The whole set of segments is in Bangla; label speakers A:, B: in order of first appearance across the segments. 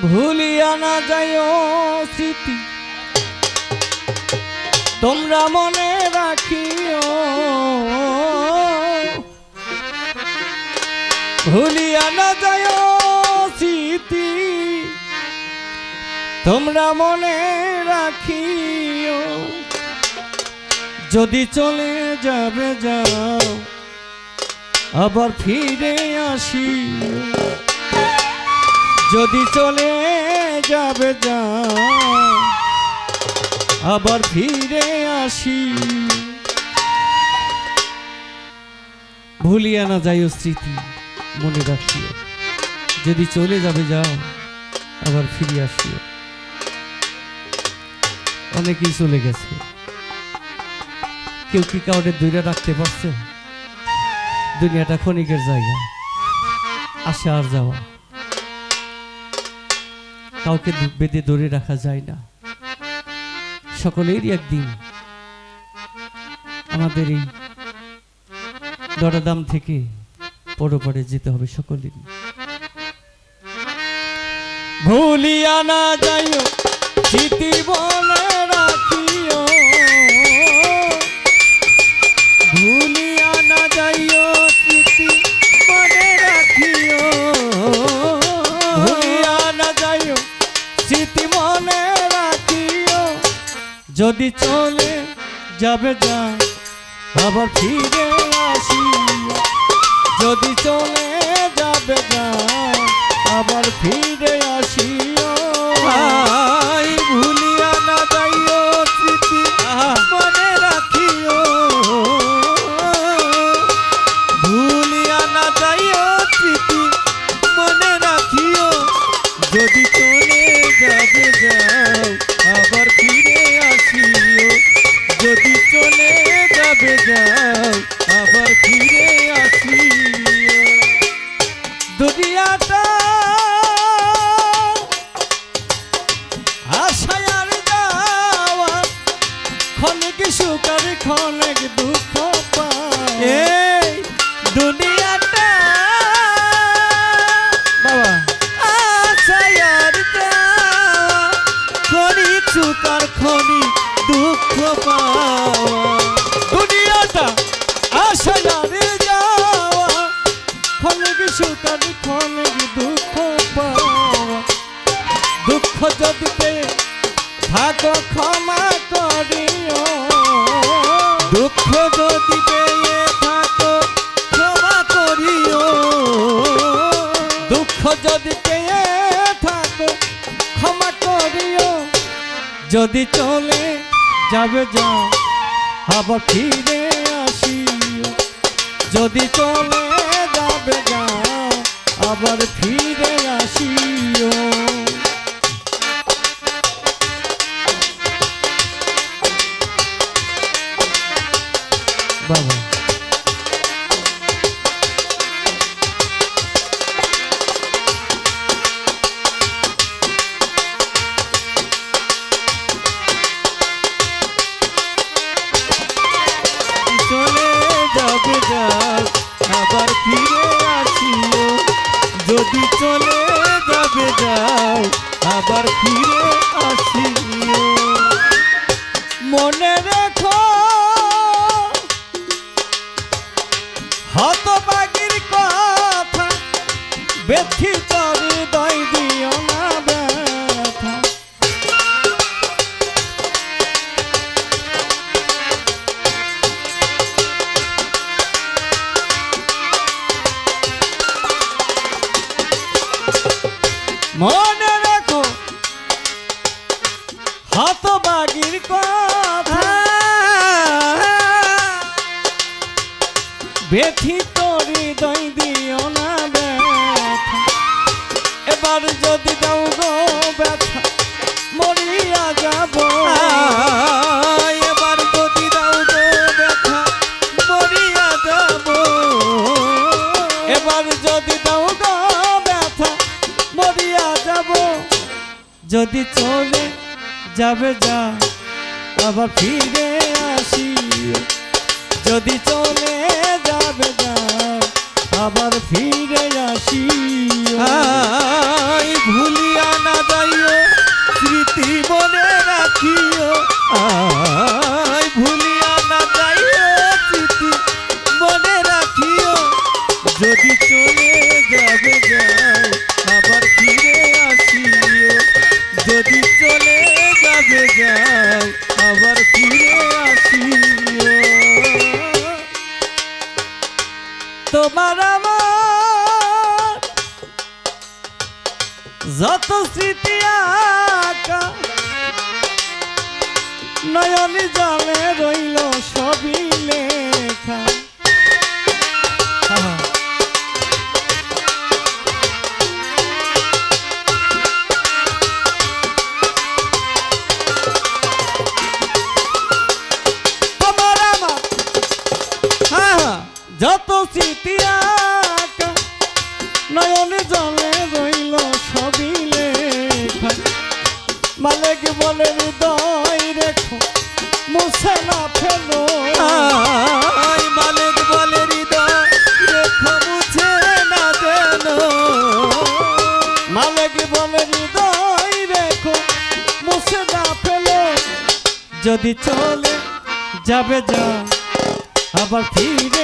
A: ভুলিয়া না যায় স্মৃতি। তোমরা মনে রাখিও। ভুলিয়া না যায় স্মৃতি। তোমরা মনে রাখিও। যদি চলে যাবে যাও। আবার ফিরে আসি। যদি চলে যাবে যা, আবার ফিরে আসি। ভুলিয়া না যাইও স্মৃতি, মনে রাখিও। যদি চলে যাবে যাও আবার ফিরে আসিও। অনেকেই চলে গেছে। কেউ কি কাউকে দূরে রাখতে পারছে? দুনিয়াটা ক্ষণিকের জায়গা। আসা আর যাওয়া। কাউকে বেঁধে ধরে রাখা যায় না। সকলেরই একদিন আমাদের এই দরাদাম থেকে পরপারে যেতে হবে সকলেরই। ভুলিয়া না যাইও স্মৃতি যদি চলে যাবে যা আবার ফিরে আসি যদি চলে যাবে যা আবার ফিরে আসিও ক্ষণিক দুঃখ
B: এই দুনিয়াটা
A: বাবা।
B: আশায় আর যাওয়া, খনি চুকার খনি দুঃখ পাওয়া।
A: দুনিয়াটা আশায় যাওয়া। দুঃখ পাওয়া? দুঃখ যদি পেয়ে থাকো ক্ষমা করিও
B: পেয়ে থাকো, ক্ষমা করিও।
A: যদি চলে যাবে, যাও, আবার ফিরে আসিও। যদি চলে যাবে, যাও, আবার ফিরে আসিও। বাবা।
B: যদি চলে যাবে যাও আবার ফিরে আসি
A: মনে রেখো হতবাগির কথা ব্যথিত মনে রেখো হতবাগির কথা। ব্যথিত হৃদয় দিও না ব্যথা। এবার যদি দাও গো
B: যদি
A: চলে যাবে যা আবার ফিরে আসি। যদি চলে যাবে যা
B: আবার ফিরে আসি।
A: তোমার আমার। যত স্মৃতি আকা নয়নি জলে রইল। যত স্মৃতি আঁকা নয়নে জলে রইল সবই লেখা। মালিক বলে হৃদয় রেখো মুছে না ফেলো।
B: মালিক বলে হৃদয় রেখো মুছে না যেন
A: মালিক বলে হৃদয় রেখো মুছে না ফেলো। যদি চলে যাবে যা আবার ফিরে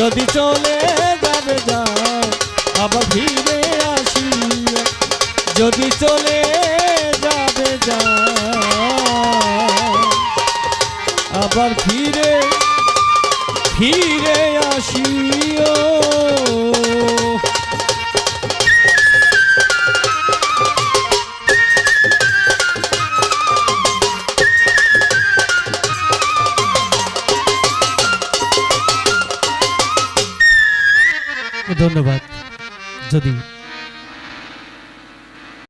A: যদি চলে যাবে যাও, আবার ফিরে আসি যদি চলে যাবে যাও, আবার ফিরে ফিরে আসিও। ধন্যবাদ। যদি